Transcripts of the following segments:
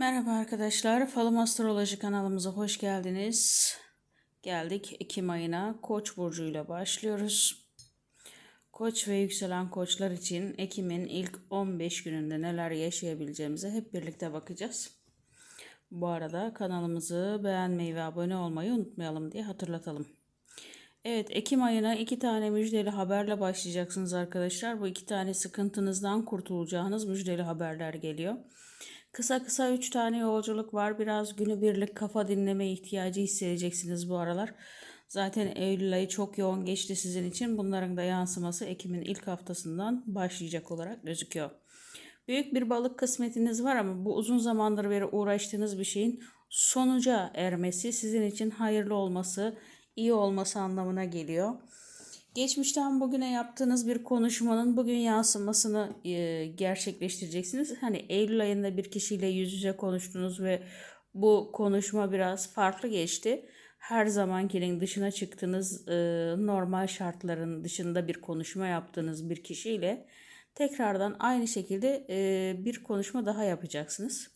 Merhaba arkadaşlar, Falım Astroloji kanalımıza hoş geldiniz. Geldik Ekim ayına Koç burcuyla başlıyoruz. Koç ve yükselen koçlar için Ekim'in ilk 15 gününde neler yaşayabileceğimize hep birlikte bakacağız. Bu arada kanalımızı beğenmeyi ve abone olmayı unutmayalım diye hatırlatalım. Evet, Ekim ayına iki tane müjdeli haberle başlayacaksınız arkadaşlar. Bu iki tane sıkıntınızdan kurtulacağınız müjdeli haberler geliyor. Kısa kısa üç tane yolculuk var. Biraz günübirlik kafa dinleme ihtiyacı hissedeceksiniz bu aralar. Zaten Eylül ayı çok yoğun geçti sizin için. Bunların da yansıması Ekim'in ilk haftasından başlayacak olarak gözüküyor. Büyük bir balık kısmetiniz var ama bu uzun zamandır beri uğraştığınız bir şeyin sonuca ermesi sizin için hayırlı olması, iyi olması anlamına geliyor. Geçmişten bugüne yaptığınız bir konuşmanın bugün yansımasını e, gerçekleştireceksiniz. Hani Eylül ayında bir kişiyle yüz yüze konuştunuz ve bu konuşma biraz farklı geçti. Her zamankinin dışına çıktığınız e, normal şartların dışında bir konuşma yaptığınız bir kişiyle tekrardan aynı şekilde e, bir konuşma daha yapacaksınız.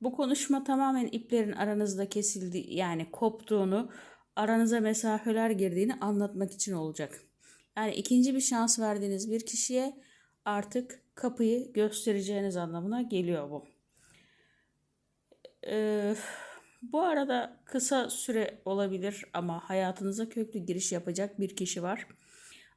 Bu konuşma tamamen iplerin aranızda kesildi yani koptuğunu aranıza mesafeler girdiğini anlatmak için olacak. Yani ikinci bir şans verdiğiniz bir kişiye artık kapıyı göstereceğiniz anlamına geliyor bu. Ee, bu arada kısa süre olabilir ama hayatınıza köklü giriş yapacak bir kişi var.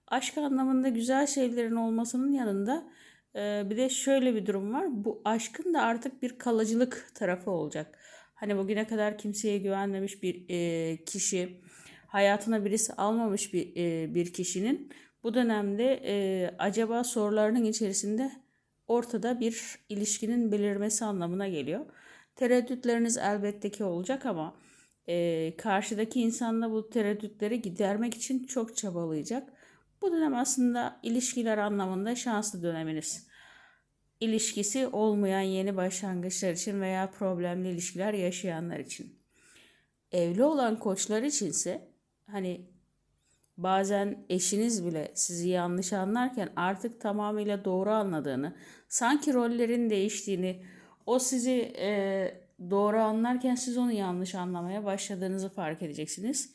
Aşk anlamında güzel şeylerin olmasının yanında e, bir de şöyle bir durum var. Bu aşkın da artık bir kalıcılık tarafı olacak. Hani bugüne kadar kimseye güvenmemiş bir e, kişi, hayatına birisi almamış bir e, bir kişinin bu dönemde e, acaba sorularının içerisinde ortada bir ilişkinin belirmesi anlamına geliyor. Tereddütleriniz elbette ki olacak ama e, karşıdaki insanla bu tereddütleri gidermek için çok çabalayacak. Bu dönem aslında ilişkiler anlamında şanslı döneminiz ilişkisi olmayan yeni başlangıçlar için veya problemli ilişkiler yaşayanlar için. Evli olan koçlar içinse hani bazen eşiniz bile sizi yanlış anlarken artık tamamıyla doğru anladığını, sanki rollerin değiştiğini, o sizi e, doğru anlarken siz onu yanlış anlamaya başladığınızı fark edeceksiniz.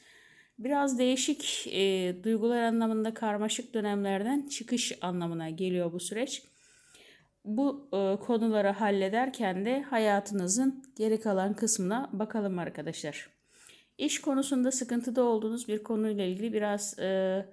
Biraz değişik e, duygular anlamında karmaşık dönemlerden çıkış anlamına geliyor bu süreç bu e, konuları hallederken de hayatınızın geri kalan kısmına bakalım arkadaşlar. İş konusunda sıkıntıda olduğunuz bir konuyla ilgili biraz e,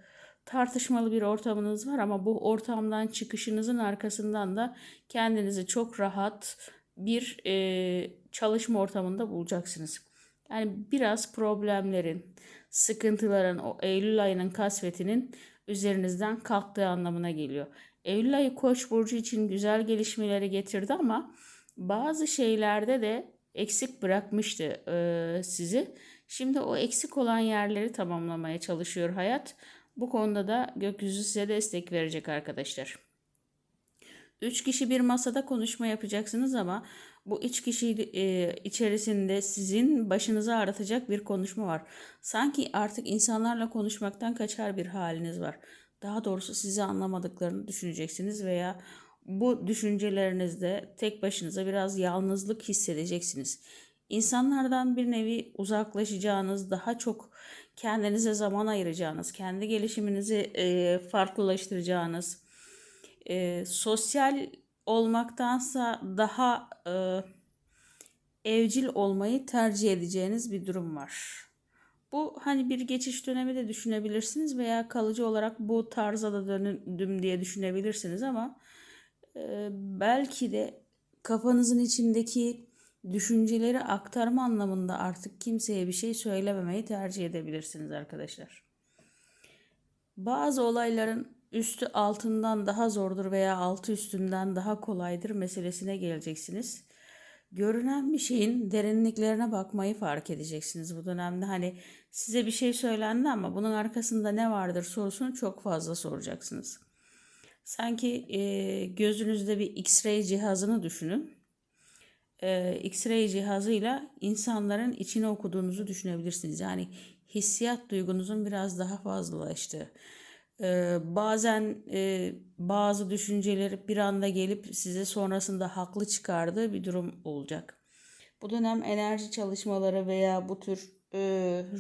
tartışmalı bir ortamınız var ama bu ortamdan çıkışınızın arkasından da kendinizi çok rahat bir e, çalışma ortamında bulacaksınız. Yani biraz problemlerin, sıkıntıların, o Eylül ayının kasvetinin üzerinizden kalktığı anlamına geliyor. Eylül ayı Koç burcu için güzel gelişmeleri getirdi ama bazı şeylerde de eksik bırakmıştı e, sizi. Şimdi o eksik olan yerleri tamamlamaya çalışıyor hayat. Bu konuda da gökyüzü size destek verecek arkadaşlar. Üç kişi bir masada konuşma yapacaksınız ama bu üç kişi e, içerisinde sizin başınızı ağrıtacak bir konuşma var. Sanki artık insanlarla konuşmaktan kaçar bir haliniz var. Daha doğrusu sizi anlamadıklarını düşüneceksiniz veya bu düşüncelerinizde tek başınıza biraz yalnızlık hissedeceksiniz. İnsanlardan bir nevi uzaklaşacağınız, daha çok kendinize zaman ayıracağınız, kendi gelişiminizi e, farklılaştıracağınız, e, sosyal olmaktansa daha e, evcil olmayı tercih edeceğiniz bir durum var. Bu hani bir geçiş dönemi de düşünebilirsiniz veya kalıcı olarak bu tarza da döndüm diye düşünebilirsiniz ama e, belki de kafanızın içindeki düşünceleri aktarma anlamında artık kimseye bir şey söylememeyi tercih edebilirsiniz arkadaşlar. Bazı olayların üstü altından daha zordur veya altı üstünden daha kolaydır meselesine geleceksiniz görünen bir şeyin derinliklerine bakmayı fark edeceksiniz bu dönemde. Hani size bir şey söylendi ama bunun arkasında ne vardır sorusunu çok fazla soracaksınız. Sanki e, gözünüzde bir X-ray cihazını düşünün. E, X-ray cihazıyla insanların içini okuduğunuzu düşünebilirsiniz. Yani hissiyat duygunuzun biraz daha fazlalaştığı. Bazen bazı düşünceleri bir anda gelip size sonrasında haklı çıkardığı bir durum olacak. Bu dönem enerji çalışmaları veya bu tür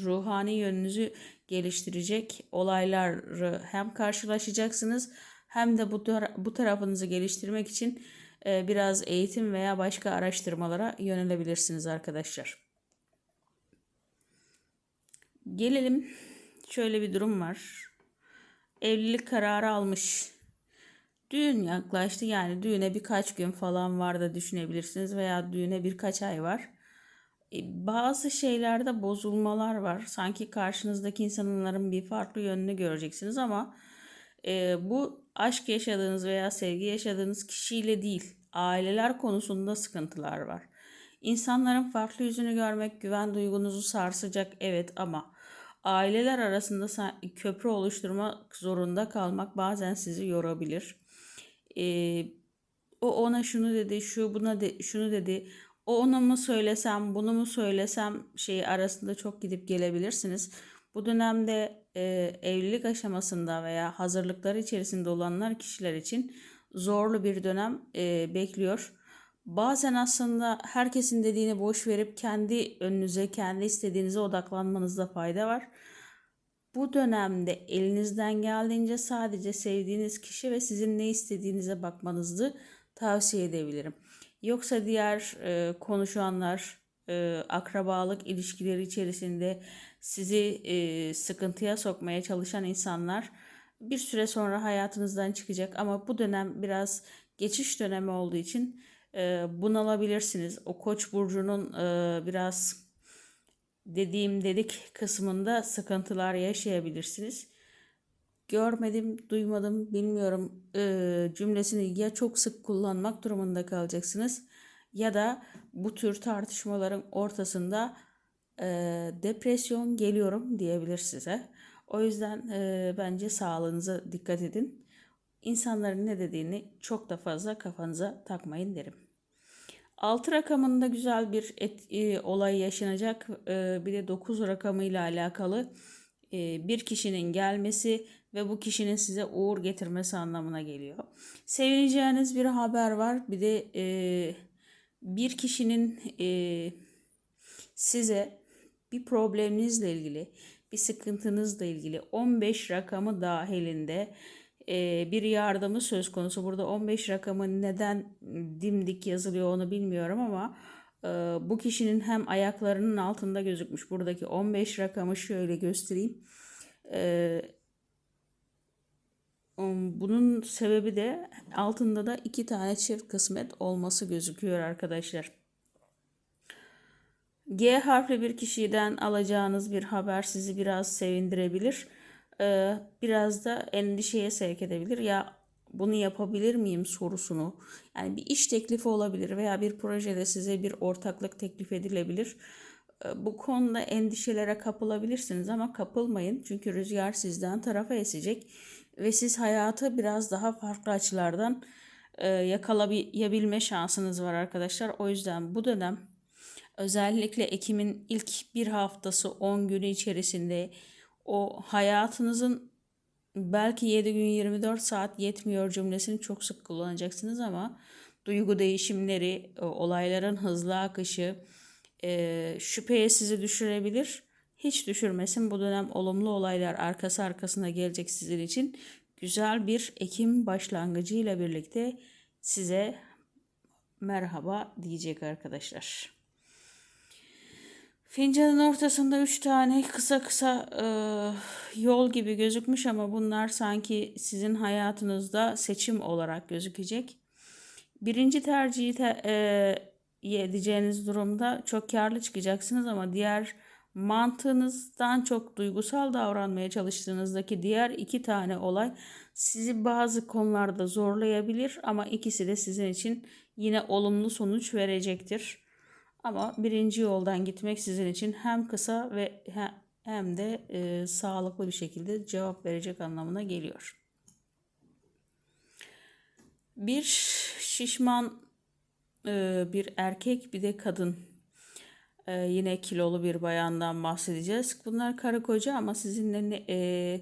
ruhani yönünüzü geliştirecek olayları hem karşılaşacaksınız hem de bu, bu tarafınızı geliştirmek için biraz eğitim veya başka araştırmalara yönelebilirsiniz arkadaşlar. Gelelim şöyle bir durum var. Evlilik kararı almış. Düğün yaklaştı yani düğüne birkaç gün falan var da düşünebilirsiniz veya düğüne birkaç ay var. E, Bazı şeylerde bozulmalar var. Sanki karşınızdaki insanların bir farklı yönünü göreceksiniz ama e, bu aşk yaşadığınız veya sevgi yaşadığınız kişiyle değil, aileler konusunda sıkıntılar var. İnsanların farklı yüzünü görmek güven duygunuzu sarsacak evet ama aileler arasında köprü oluşturmak zorunda kalmak bazen sizi yorabilir. Ee, o ona şunu dedi, şu buna de, şunu dedi. O ona mı söylesem, bunu mu söylesem şey arasında çok gidip gelebilirsiniz. Bu dönemde e, evlilik aşamasında veya hazırlıkları içerisinde olanlar kişiler için zorlu bir dönem e, bekliyor. Bazen aslında herkesin dediğini boş verip kendi önünüze, kendi istediğinize odaklanmanızda fayda var. Bu dönemde elinizden geldiğince sadece sevdiğiniz kişi ve sizin ne istediğinize bakmanızı tavsiye edebilirim. Yoksa diğer e, konuşanlar, e, akrabalık ilişkileri içerisinde sizi e, sıkıntıya sokmaya çalışan insanlar bir süre sonra hayatınızdan çıkacak. Ama bu dönem biraz geçiş dönemi olduğu için e, bunalabilirsiniz. O Koç burcunun e, biraz dediğim dedik kısmında sıkıntılar yaşayabilirsiniz. Görmedim, duymadım, bilmiyorum e, cümlesini ya çok sık kullanmak durumunda kalacaksınız ya da bu tür tartışmaların ortasında e, depresyon geliyorum diyebilir size. O yüzden e, bence sağlığınıza dikkat edin. İnsanların ne dediğini çok da fazla kafanıza takmayın derim. Altı rakamında güzel bir et, e, olay yaşanacak. E, bir de 9 rakamıyla alakalı e, bir kişinin gelmesi ve bu kişinin size uğur getirmesi anlamına geliyor. Sevineceğiniz bir haber var. Bir de e, bir kişinin e, size bir probleminizle ilgili, bir sıkıntınızla ilgili 15 rakamı dahilinde bir yardımı söz konusu. Burada 15 rakamı neden dimdik yazılıyor onu bilmiyorum ama e, bu kişinin hem ayaklarının altında gözükmüş. Buradaki 15 rakamı şöyle göstereyim. E, um, bunun sebebi de altında da iki tane çift kısmet olması gözüküyor arkadaşlar. G harfli bir kişiden alacağınız bir haber sizi biraz sevindirebilir. Ee, biraz da endişeye sevk edebilir. Ya bunu yapabilir miyim sorusunu. Yani bir iş teklifi olabilir veya bir projede size bir ortaklık teklif edilebilir. Ee, bu konuda endişelere kapılabilirsiniz ama kapılmayın. Çünkü rüzgar sizden tarafa esecek ve siz hayatı biraz daha farklı açılardan e, yakalayabilme şansınız var arkadaşlar. O yüzden bu dönem özellikle Ekim'in ilk bir haftası 10 günü içerisinde o hayatınızın belki 7 gün 24 saat yetmiyor cümlesini çok sık kullanacaksınız ama duygu değişimleri, olayların hızlı akışı e, şüpheye sizi düşürebilir. Hiç düşürmesin bu dönem olumlu olaylar arkası arkasına gelecek sizin için. Güzel bir Ekim başlangıcı ile birlikte size merhaba diyecek arkadaşlar. Fincanın ortasında üç tane kısa kısa e, yol gibi gözükmüş ama bunlar sanki sizin hayatınızda seçim olarak gözükecek. Birinci tercihi te, e, edeceğiniz durumda çok karlı çıkacaksınız ama diğer mantığınızdan çok duygusal davranmaya çalıştığınızdaki diğer iki tane olay sizi bazı konularda zorlayabilir ama ikisi de sizin için yine olumlu sonuç verecektir. Ama birinci yoldan gitmek sizin için hem kısa ve hem de e, sağlıklı bir şekilde cevap verecek anlamına geliyor. Bir şişman e, bir erkek bir de kadın e, yine kilolu bir bayandan bahsedeceğiz. Bunlar karı koca ama sizinle e,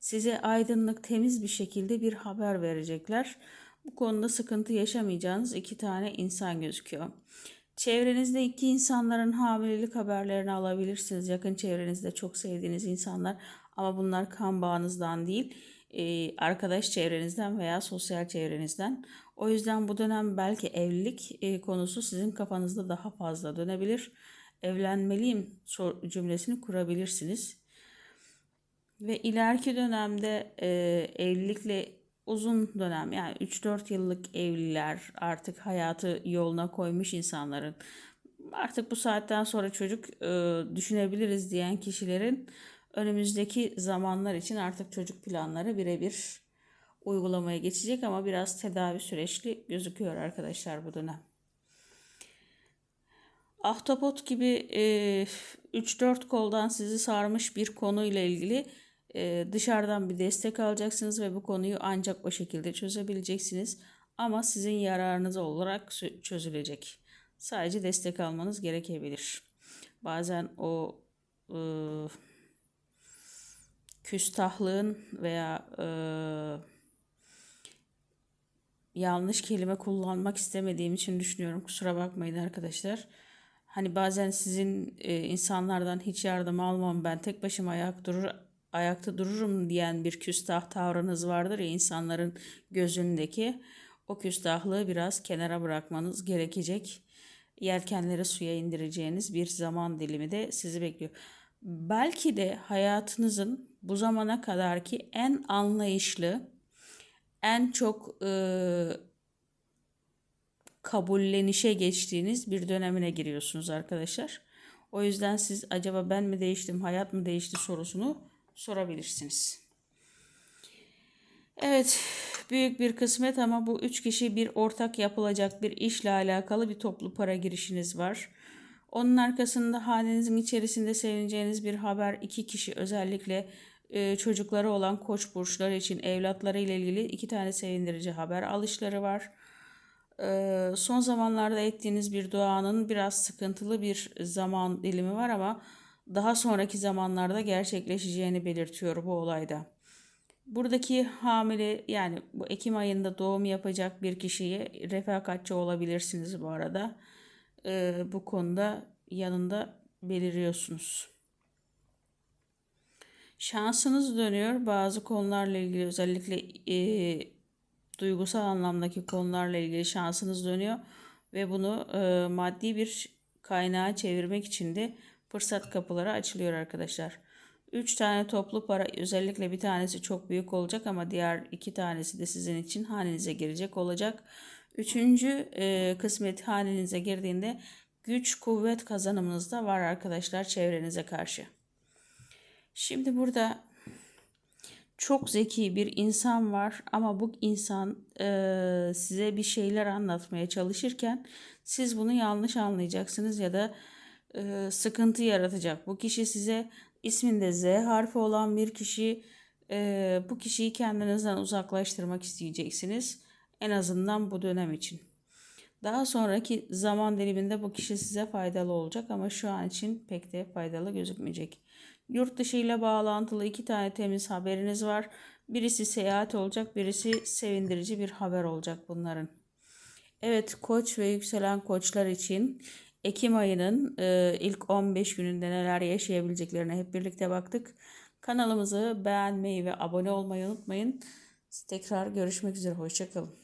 size aydınlık temiz bir şekilde bir haber verecekler. Bu konuda sıkıntı yaşamayacağınız iki tane insan gözüküyor. Çevrenizde iki insanların hamilelik haberlerini alabilirsiniz. Yakın çevrenizde çok sevdiğiniz insanlar ama bunlar kan bağınızdan değil, e, arkadaş çevrenizden veya sosyal çevrenizden. O yüzden bu dönem belki evlilik e, konusu sizin kafanızda daha fazla dönebilir. Evlenmeliyim cümlesini kurabilirsiniz. Ve ileriki dönemde e, evlilikle uzun dönem yani 3-4 yıllık evliler artık hayatı yoluna koymuş insanların artık bu saatten sonra çocuk e, düşünebiliriz diyen kişilerin önümüzdeki zamanlar için artık çocuk planları birebir uygulamaya geçecek ama biraz tedavi süreçli gözüküyor arkadaşlar bu dönem. Ahtapot gibi e, 3-4 koldan sizi sarmış bir konuyla ilgili dışarıdan bir destek alacaksınız ve bu konuyu ancak o şekilde çözebileceksiniz. Ama sizin yararınıza olarak çözülecek. Sadece destek almanız gerekebilir. Bazen o e, küstahlığın veya e, yanlış kelime kullanmak istemediğim için düşünüyorum. Kusura bakmayın arkadaşlar. Hani bazen sizin e, insanlardan hiç yardım almam ben tek başıma ayak durur ayakta dururum diyen bir küstah tavrınız vardır ya insanların gözündeki. O küstahlığı biraz kenara bırakmanız gerekecek. Yelkenleri suya indireceğiniz bir zaman dilimi de sizi bekliyor. Belki de hayatınızın bu zamana kadarki en anlayışlı, en çok e, kabullenişe geçtiğiniz bir dönemine giriyorsunuz arkadaşlar. O yüzden siz acaba ben mi değiştim, hayat mı değişti sorusunu sorabilirsiniz. Evet, büyük bir kısmet ama bu üç kişi bir ortak yapılacak bir işle alakalı bir toplu para girişiniz var. Onun arkasında hanenizin içerisinde sevineceğiniz bir haber iki kişi özellikle e, çocukları olan koç burçları için evlatları ile ilgili iki tane sevindirici haber alışları var. E, son zamanlarda ettiğiniz bir duanın biraz sıkıntılı bir zaman dilimi var ama daha sonraki zamanlarda gerçekleşeceğini belirtiyor bu olayda. Buradaki hamile yani bu Ekim ayında doğum yapacak bir kişiye refakatçi olabilirsiniz bu arada. Ee, bu konuda yanında beliriyorsunuz. Şansınız dönüyor bazı konularla ilgili özellikle e, duygusal anlamdaki konularla ilgili şansınız dönüyor ve bunu e, maddi bir kaynağa çevirmek için de fırsat kapıları açılıyor arkadaşlar. 3 tane toplu para özellikle bir tanesi çok büyük olacak ama diğer iki tanesi de sizin için hanenize girecek olacak. Üçüncü e, kısmet hanenize girdiğinde güç kuvvet kazanımınız da var arkadaşlar çevrenize karşı. Şimdi burada çok zeki bir insan var ama bu insan e, size bir şeyler anlatmaya çalışırken siz bunu yanlış anlayacaksınız ya da e, sıkıntı yaratacak. Bu kişi size isminde Z harfi olan bir kişi e, bu kişiyi kendinizden uzaklaştırmak isteyeceksiniz. En azından bu dönem için. Daha sonraki zaman diliminde bu kişi size faydalı olacak ama şu an için pek de faydalı gözükmeyecek. Yurt dışı ile bağlantılı iki tane temiz haberiniz var. Birisi seyahat olacak, birisi sevindirici bir haber olacak bunların. Evet, koç ve yükselen koçlar için Ekim ayının e, ilk 15 gününde neler yaşayabileceklerine hep birlikte baktık. Kanalımızı beğenmeyi ve abone olmayı unutmayın. Tekrar görüşmek üzere, hoşçakalın.